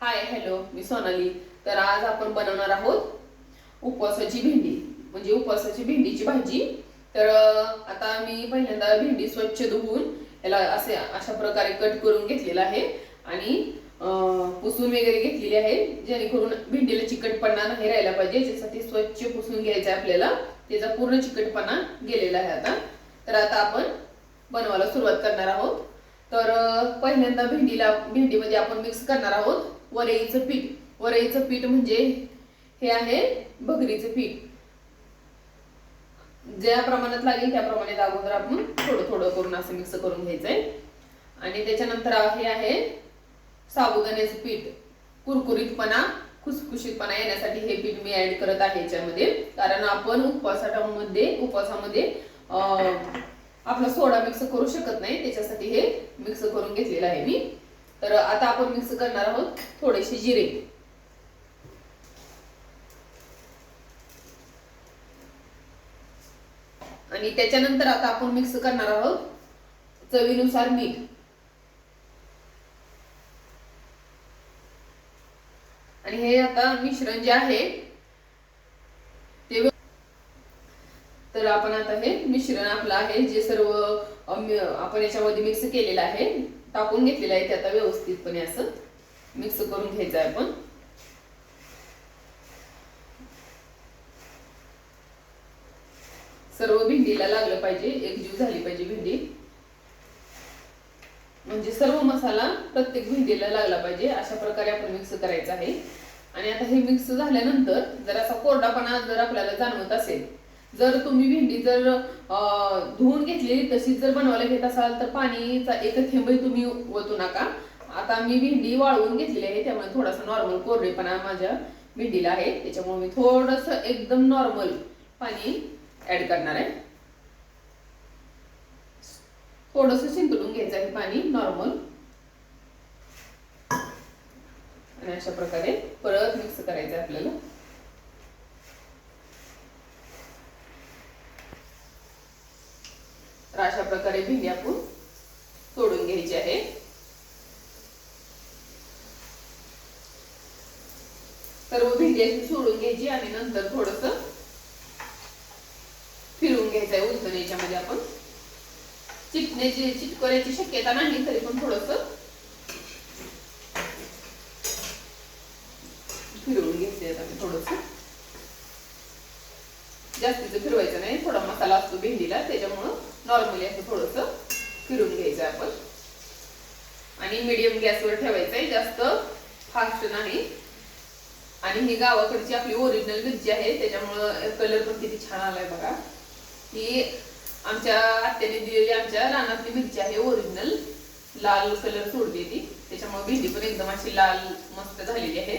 Hi hello मी सोनाली. तर आज आपण बनवणार आहोत उपवासाची भेंडी. म्हणजे उपवासाची भेंडीची भाजी. तर आता मी पहिल्यांदा भेंडी स्वच्छ धुवून याला असे अशा प्रकारे कट करून घेतलेला आहे. आणि पुसून वगैरे घेतलेली आहे जेणेकरून भेंडीला चिकटपणा नाही राहिला पाहिजे. याच्यासाठी स्वच्छ पुसून घ्यायचं आहे आपल्याला त्याचा पूर्ण चिकटपणा गेलेला आहे आता. तर आता आपण बनवायला सुरुवात करणार आहोत. तर पहिल्यांदा भेंडीला भेंडीमध्ये आपण मिक्स करणार आहोत. वरईचं पीठ. वरईचं पीठ म्हणजे हे आहे भगरीचं पीठ. ज्या प्रमाणात लागेल त्या प्रमाणात अगोदर आपण थोडं थोडं करून असं मिक्स करून घ्यायचंय. आणि त्याच्यानंतर हे आहे साबुदाण्याचं पीठ. कुरकुरीतपणा खुसखुशीतपणा येण्यासाठी हे पीठ मी ऍड करत आहे याच्यामध्ये. कारण आपण उपवासामध्ये उपवासामध्ये अं, आपला सोडा मिक्स करू शकत नाही. त्याच्यासाठी हे मिक्स करून घेतलेलं आहे मी. तर आता आपण मिक्स करणार आहोत थोडेसे जिरे. आणि त्याच्यानंतर आता आपण मिक्स करणार आहोत चवीनुसार मीठ. आणि हे आता मिश्रण जे आहे ते तर आपण आता हे मिश्रण आपलं आहे जे सर्व आपण याच्यामध्ये मिक्स केलेलं आहे. टाकून घेतलेलं आहे ते आता व्यवस्थितपणे असं मिक्स करून घ्यायचं आहे आपण. सर्व भेंडीला लागलं पाहिजे एकजीव झाली पाहिजे भेंडी. म्हणजे सर्व मसाला प्रत्येक भेंडीला लागला पाहिजे अशा प्रकारे आपण मिक्स करायचं आहे. आणि आता हे मिक्स झाल्यानंतर जर असा कोरडापणा जर आपल्याला जाणवत असेल जर तुम्ही भेंडी जर धुवून घेतलेली तशीच जर बनवायला घेत असाल तर पाणीचा एक थेंबही तुम्ही ओतू नका. आता मी भेंडी वाळवून घेतलेली आहे त्यामुळे थोडासा नॉर्मल कोरडेपणा माझ्या भेंडीला आहे. त्याच्यामुळे मी थोडस एकदम नॉर्मल पाणी ऍड करणार आहे. थोडस शिंतळून घ्यायचं आहे पाणी नॉर्मल आणि अशा प्रकारे परत मिक्स करायचं आहे आपल्याला. तर अशा प्रकारे भेंडी आपण तोडून घ्यायची आहे. सर्व भेंडी अशी सोडून घ्यायची आणि नंतर थोडस फिरवून घ्यायचं आहे याच्यामध्ये आपण. चिटण्याची चिटकण्याची शक्यता नाही तरी पण थोडस फिरवून घेते थोडस. जास्तीचं फिरवायचं नाही थोडा मसाला असतो भेंडीला त्याच्यामुळं नॉर्मली असं थोडस फिरून घ्यायचं आपण. आणि मीडियम गॅसवर ठेवायचंय जास्त फास्ट नाही. आणि ही गावाकडची आपली ओरिजिनल मिरची आहे त्याच्यामुळं कलर पण किती छान आलाय बघा. ही आमच्या आत्याने दिलेली आमच्या रानातली मिरची आहे ओरिजिनल लाल कलर सोडते ती. त्याच्यामुळे भेंडी पण एकदम अशी लाल मस्त झालेली आहे.